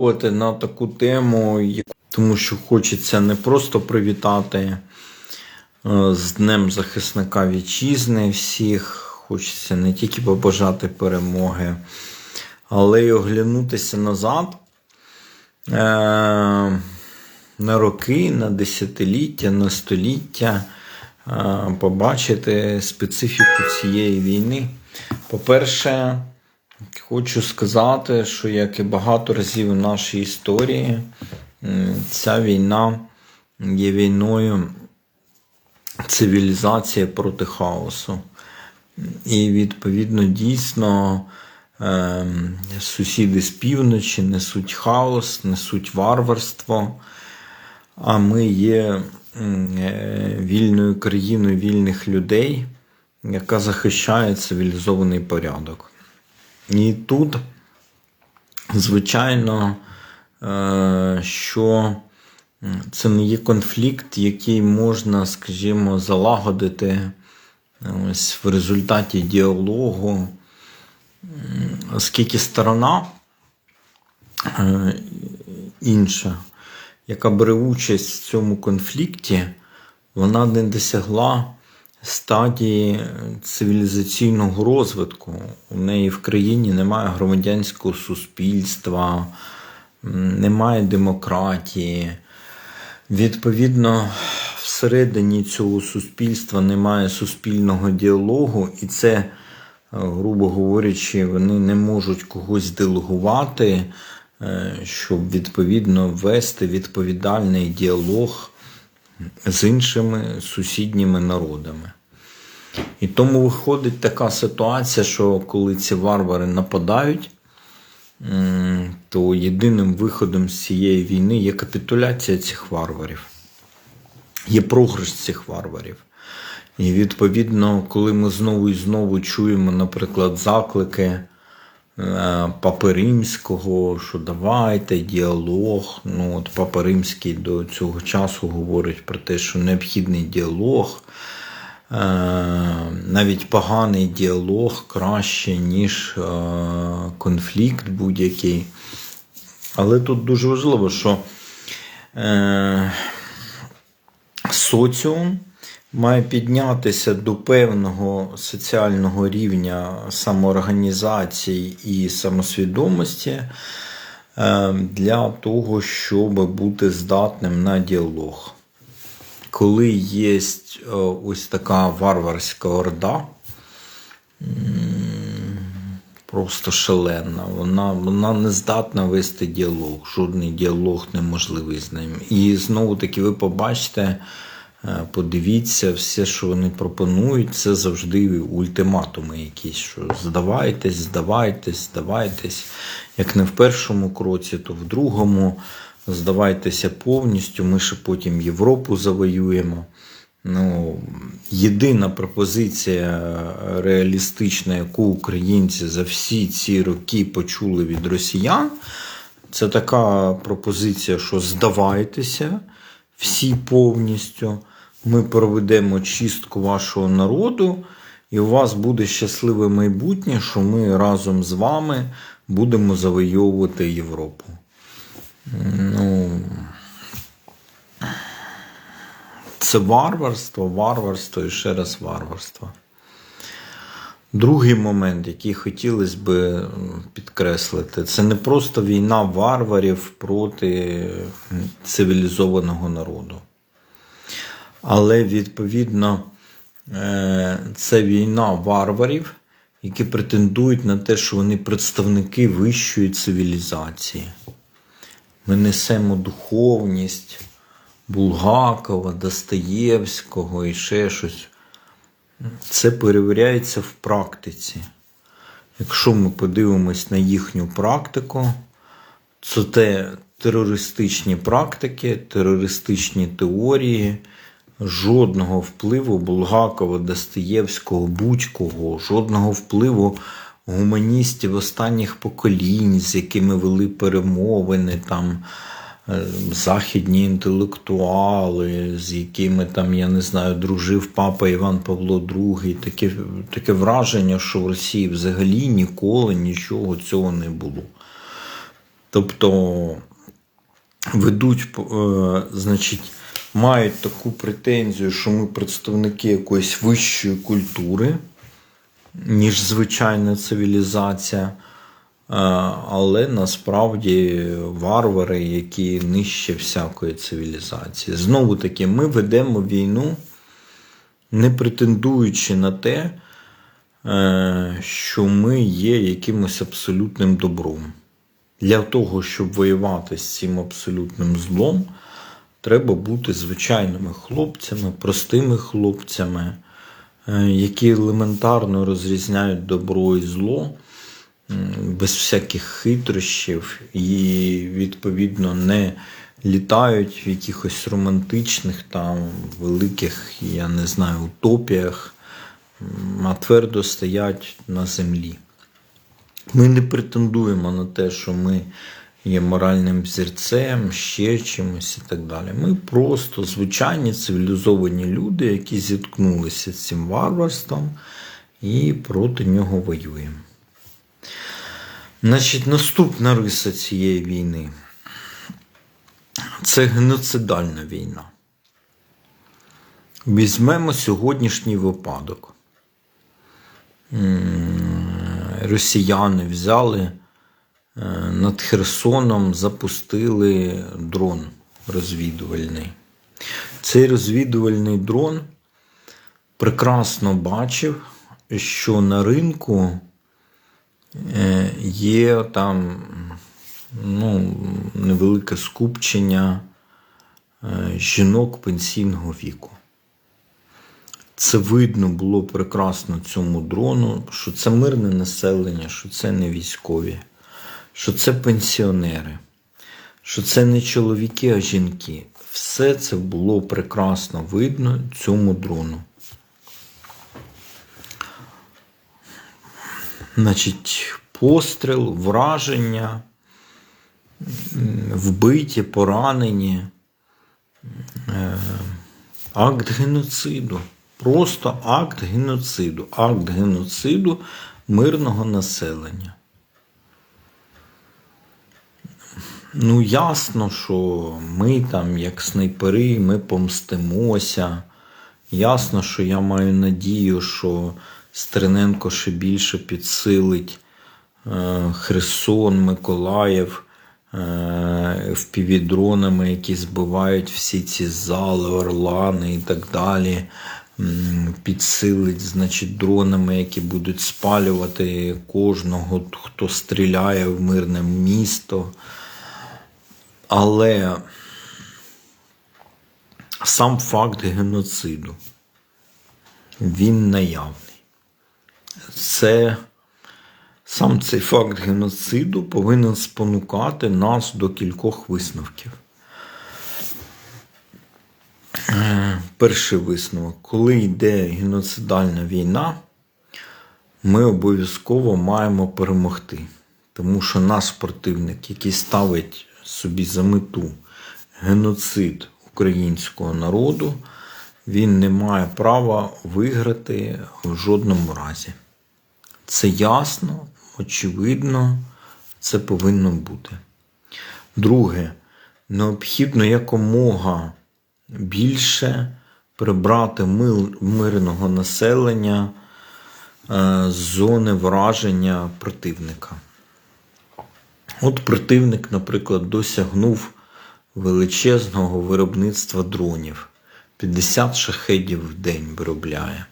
На таку тему, тому що хочеться не просто привітати е, з Днем захисника вітчизни всіх. Хочеться не тільки побажати перемоги, але й оглянутися назад е, на роки, на десятиліття, на століття, е, побачити специфіку цієї війни. По-перше, Хочу сказати, що як і багато разів в нашій історії, ця війна є війною цивілізації проти хаосу. І відповідно дійсно ем, сусіди з півночі несуть хаос, несуть варварство. А ми є е, вільною країною вільних людей, яка захищає цивілізований порядок. І тут, звичайно, е, що це не є конфлікт, який можна, скажімо, залагодити ось в результаті діалогу, оскільки сторона е, інша, яка бере участь в цьому конфлікті, вона не досягла стадії цивілізаційного розвитку. У неї в країні немає громадянського суспільства, немає демократії. Відповідно, всередині цього суспільства немає суспільного діалогу, і це, е, грубо говорячи, вони не можуть когось делегувати, е, щоб відповідно вести відповідальний діалог з іншими сусідніми народами. І тому виходить така ситуація, що коли ці варвари нападають, то єдиним виходом з цієї війни є капітуляція цих варварів, є програш цих варварів. І відповідно, коли ми знову і знову чуємо, наприклад, заклики Папи Римського, що давайте діалог. Ну, от Папа Римський до цього часу говорить про те, що необхідний діалог. Е, Навіть поганий діалог краще, ніж е, конфлікт будь-який. Але тут дуже важливо, що е, соціум має піднятися до певного соціального рівня самоорганізації і самосвідомості е, для того, щоб бути здатним на діалог. Коли є е, ось така варварська орда, просто шалена. Вона, вона не здатна вести діалог. Жодний діалог неможливий з ним. І знову таки ви побачите, подивіться, все, що вони пропонують, це завжди ультиматуми якісь, що здавайтесь, здавайтесь, здавайтесь. Як не в першому кроці, то в другому. Здавайтеся повністю, ми ще потім Європу завоюємо. Ну, єдина пропозиція реалістична, яку українці за всі ці роки почули від росіян, це така пропозиція, що здавайтеся всі повністю. Ми проведемо чистку вашого народу, і у вас буде щасливе майбутнє, що ми разом з вами будемо завойовувати Європу. Ну, це варварство, варварство і ще раз варварство. Другий момент, який хотілося б підкреслити, це не просто війна варварів проти цивілізованого народу. Але відповідно е, це війна варварів, які претендують на те, що вони представники вищої цивілізації. Ми несемо духовність Булгакова, Достоєвського і ще щось. Це перевіряється в практиці. Якщо ми подивимось на їхню практику, це те терористичні практики, терористичні теорії, жодного впливу Булгакова, Достоєвського, будь-кого, жодного впливу гуманістів останніх поколінь, з якими вели перемовини, там е, західні інтелектуали, з якими там, я не знаю, дружив папа Іван Павло II. Таке, таке враження, що в Росії взагалі ніколи нічого цього не було. Тобто ведуть, е, значить, мають таку претензію, що ми представники якоїсь вищої культури, ніж звичайна цивілізація. Е, Але насправді варвари, які нижче всякої цивілізації. Знову таки, ми ведемо війну, не претендуючи на те, е, що ми є якимось абсолютним добром. Для того, щоб воювати з цим абсолютним злом, треба бути звичайними хлопцями, простими хлопцями, е, які елементарно розрізняють добро і зло без всяких хитрощів і, відповідно, не літають в якихось романтичних там великих, я не знаю, утопіях, а твердо стоять на землі. Ми не претендуємо на те, що ми є моральним зірцем, ще чимось і так далі. Ми просто звичайні цивілізовані люди, які зіткнулися з цим варварством і проти нього воюємо. Значить, наступна риса цієї війни це геноцидальна війна. Візьмемо сьогоднішній випадок. Росіяни взяли над Херсоном, запустили дрон розвідувальний. Цей розвідувальний дрон прекрасно бачив, що на ринку е, є там ну, невелике скупчення е, жінок пенсійного віку. Це видно було прекрасно цьому дрону, що це мирне населення, що це не військові, що це пенсіонери, що це не чоловіки, а жінки. Все це було прекрасно видно цьому дрону. Значить, постріл, враження, вбиті, поранені, е, акт геноциду. Просто акт геноциду. Акт геноциду мирного населення. Ну, ясно, що ми там, як снайпери, ми помстимося. Ясно, що я маю надію, що Стерненко ще більше підсилить е, Херсон, Миколаїв е, впівдронами, які збивають всі ці зали, орлани і так далі. Підсилить, значить, дронами, які будуть спалювати кожного, хто стріляє в мирне місто. Але сам факт геноциду, він наявний. Це сам цей факт геноциду повинен спонукати нас до кількох висновків. Перший висновок. Коли йде геноцидальна війна, ми обов'язково маємо перемогти. Тому що наш противник, який ставить собі за мету геноцид українського народу, він не має права виграти в жодному разі. Це ясно, очевидно, це повинно бути. Друге, необхідно якомога більше прибрати мирного населення е, з зони враження противника. От противник, наприклад, досягнув величезного виробництва дронів. 50 шахедів в день виробляє.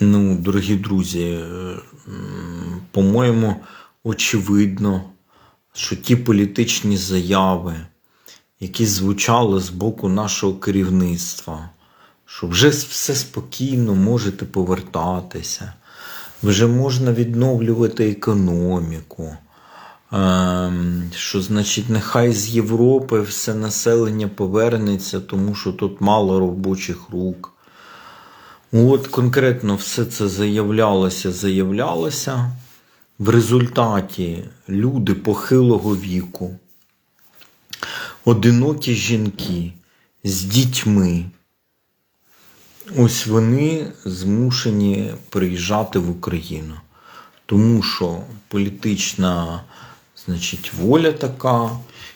Ну, дорогі друзі, е, по-моєму, очевидно, що ті політичні заяви, які звучали з боку нашого керівництва, що вже все спокійно можете повертатися, вже можна відновлювати економіку. Ем, Що значить, нехай з Європи все населення повернеться, тому що тут мало робочих рук. От конкретно все це заявлялося, заявлялося. В результаті люди похилого віку, одинокі жінки з дітьми, ось вони змушені приїжджати в Україну. Тому що політична Значить, воля така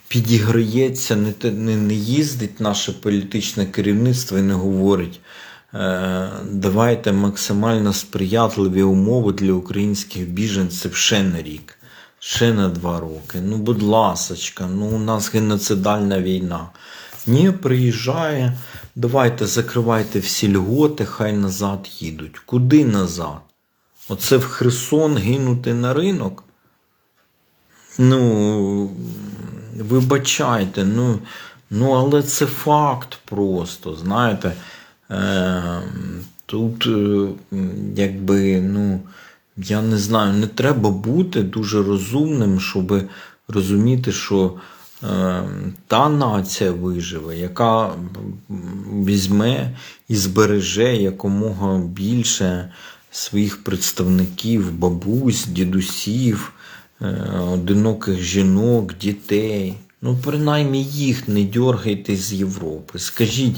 підіграється, не, не, не їздить наше політичне керівництво і не говорить. Е, давайте максимально сприятливі умови для українських біженців ще на рік, ще на два роки. Ну, будь ласочка, ну у нас геноцидальна війна. Ні, приїжджає, давайте закривайте всі льготи, хай назад їдуть. Куди назад? Оце в Херсон гинути на ринок? Ну, вибачайте, ну, ну але це факт просто, знаєте. Е, тут, якби, ну, я не знаю, не треба бути дуже розумним, щоб розуміти, що е, та нація виживе, яка візьме і збереже якомога більше своїх представників, бабусь, дідусів, одиноких жінок, дітей. Ну, принаймні їх не дьоргайте з Європи. Скажіть,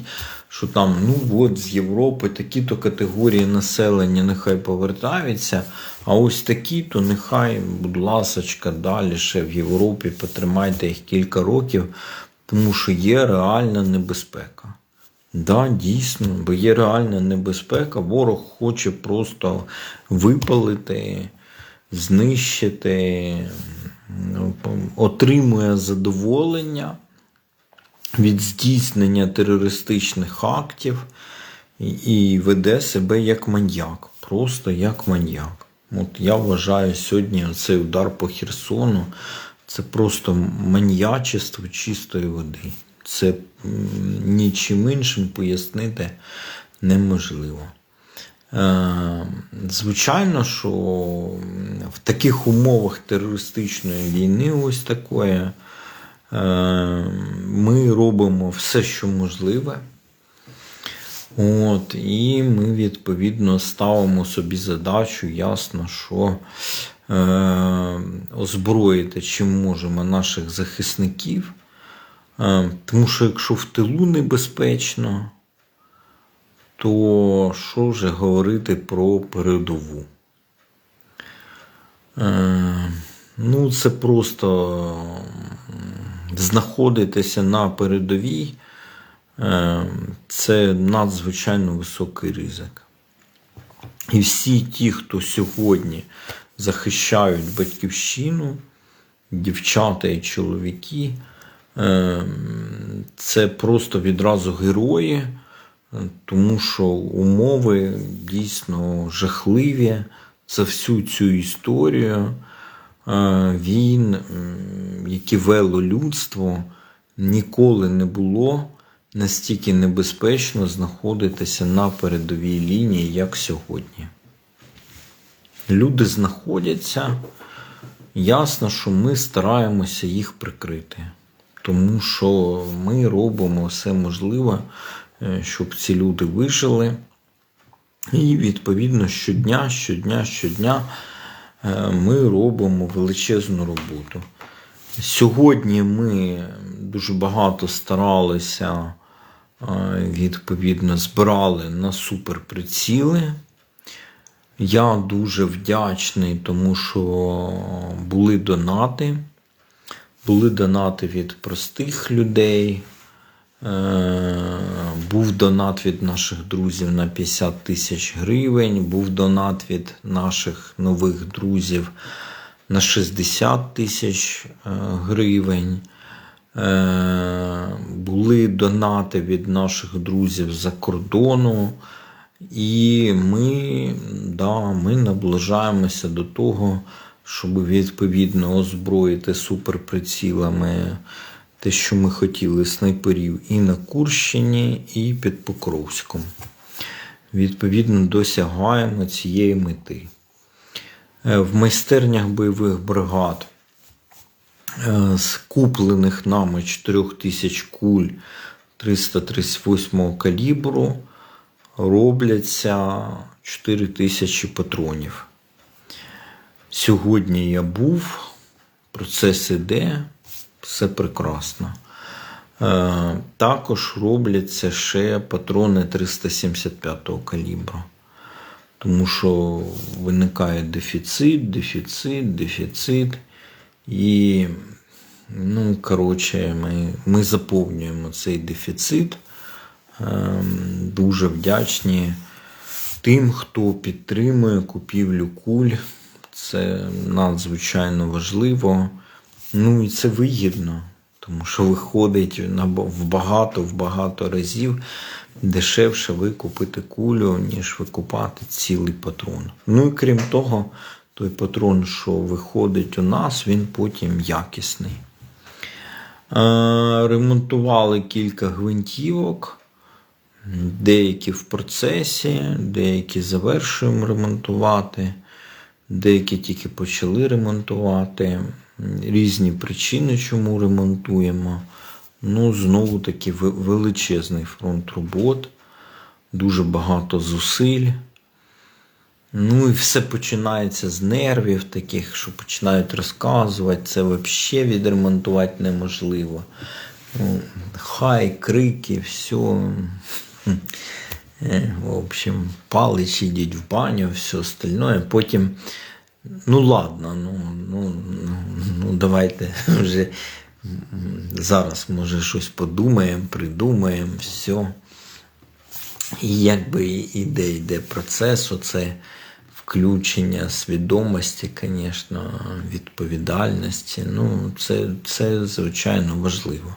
що там, ну от з Європи такі-то категорії населення нехай повертаються, а ось такі-то нехай, будь ласочка, далі ще в Європі потримайте їх кілька років, тому що є реальна небезпека. Да, дійсно, бо є реальна небезпека. Ворог хоче просто випалити, знищити, отримує задоволення від здійснення терористичних актів і веде себе як маньяк. Просто як маньяк. От я вважаю сьогодні цей удар по Херсону це просто маньячество чистої води. Це нічим іншим пояснити неможливо. Е, Звичайно, що в таких умовах терористичної війни, ось такої, е, ми робимо все, що можливе. От, і ми відповідно ставимо собі задачу, ясно, що е, озброїти чим можемо наших захисників. Е, тому що якщо в тилу небезпечно, то що вже говорити про передову? Е, ну, це просто знаходитися на передовій. Е, Це надзвичайно високий ризик. І всі ті, хто сьогодні захищають батьківщину, дівчата і чоловіки, е, це просто відразу герої, тому що умови дійсно жахливі за всю цю історію війн, які вело людство, ніколи не було настільки небезпечно знаходитися на передовій лінії, як сьогодні. Люди знаходяться, ясно, що ми стараємося їх прикрити, тому що ми робимо все можливе, щоб ці люди вижили. І відповідно щодня, щодня, щодня е, ми робимо величезну роботу. Сьогодні ми дуже багато старалися, е, відповідно, збирали на суперприціли. Я дуже вдячний, тому що були донати. Були донати від простих людей. Був донат від наших друзів на 50 тисяч гривень, був донат від наших нових друзів на 60 тисяч е, гривень. Е, Були донати від наших друзів з-за кордону. І ми, да, ми наближаємося до того, щоб відповідно озброїти суперприцілами те, що ми хотіли снайперів і на Курщині, і під Покровськом. Відповідно, досягаємо цієї мети. Е, В майстернях бойових бригад е, з куплених нами 4000 куль 338 калібру робляться 4000 патронів. Сьогодні я був, процес іде, все прекрасно. Е, Також робляться ще патрони 375 калібру. Тому що виникає дефіцит, дефіцит, дефіцит. І, ну, коротше, ми, ми заповнюємо цей дефіцит. Ем, Дуже вдячні тим, хто підтримує купівлю куль. Це надзвичайно важливо. Ну і це вигідно, тому що виходить в багато в багато разів дешевше викупити кулю, ніж викупати цілий патрон. Ну і крім того, той патрон, що виходить у нас, він потім якісний. Е, Ремонтували кілька гвинтівок. Деякі в процесі, деякі завершуємо ремонтувати, деякі тільки почали ремонтувати. Різні причини, чому ремонтуємо. Ну, знову таки величезний фронт робот, дуже багато зусиль. Ну і все починається з нервів таких, що починають розказувати, це взагалі відремонтувати неможливо. Ну, хай, крики, все. В общем, палич ідіть в баню, все остальное. Потім, ну ладно, ну, ну, ну, ну давайте вже зараз, може, щось подумаємо, придумаємо, все. І якби іде, йде процес, оце включення свідомості, звісно, відповідальності. Ну, це, це звичайно важливо.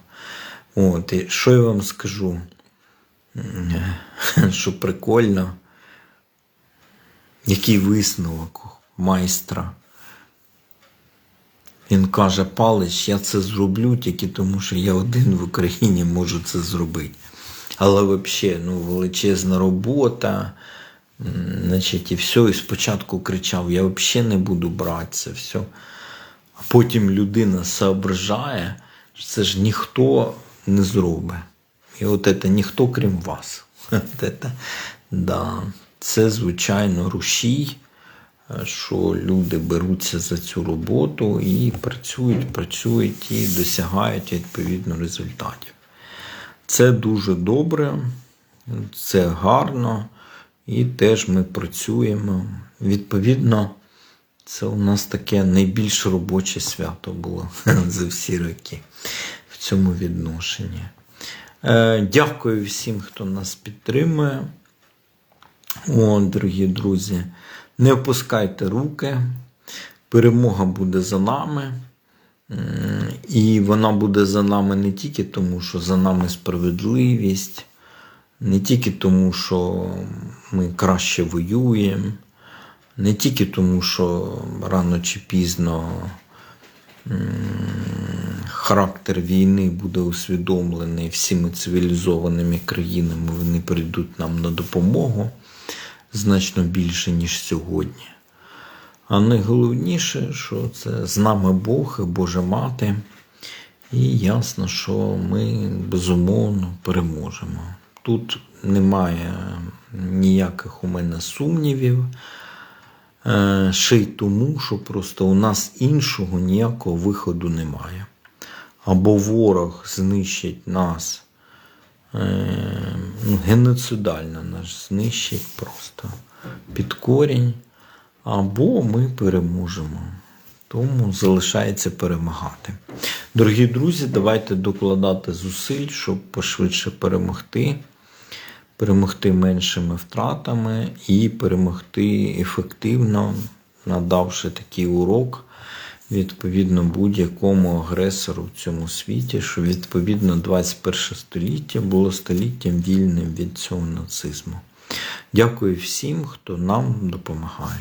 От, і що я вам скажу? Що прикольно, який висновок майстра. Він каже, Палич, я це зроблю тільки тому, що я один в Україні можу це зробити. Але взагалі, ну, величезна робота. Значить, і все. І спочатку кричав: я взагалі не буду брати це все. А потім людина соображає, що це ж ніхто не зробить. І от це ніхто, крім вас. От це, да. це звичайно, рушій, що люди беруться за цю роботу і працюють, працюють і досягають відповідно результатів. Це дуже добре, це гарно, і теж ми працюємо. Відповідно, це у нас таке найбільш робоче свято було за всі роки в цьому відношенні. Е, Дякую всім, хто нас підтримує. О, дорогі друзі, не опускайте руки. Перемога буде за нами. І вона буде за нами не тільки тому, що за нами справедливість, не тільки тому, що ми краще воюємо, не тільки тому, що рано чи пізно характер війни буде усвідомлений всіми цивілізованими країнами, вони прийдуть нам на допомогу значно більше, ніж сьогодні. А найголовніше, що це з нами Бог і Божа Мати. І ясно, що ми безумовно переможемо. Тут немає ніяких у мене сумнівів. Е, Ще й тому, що просто у нас іншого ніякого виходу немає. Або ворог знищить нас ну, геноцидально нас знищить просто під корінь, або ми переможемо. Тому залишається перемагати. Дорогі друзі, давайте докладати зусиль, щоб пошвидше перемогти, перемогти меншими втратами і перемогти ефективно, надавши такий урок відповідно будь-якому агресору в цьому світі, що відповідно 21 століття було століттям вільним від цього нацизму. Дякую всім, хто нам допомагає.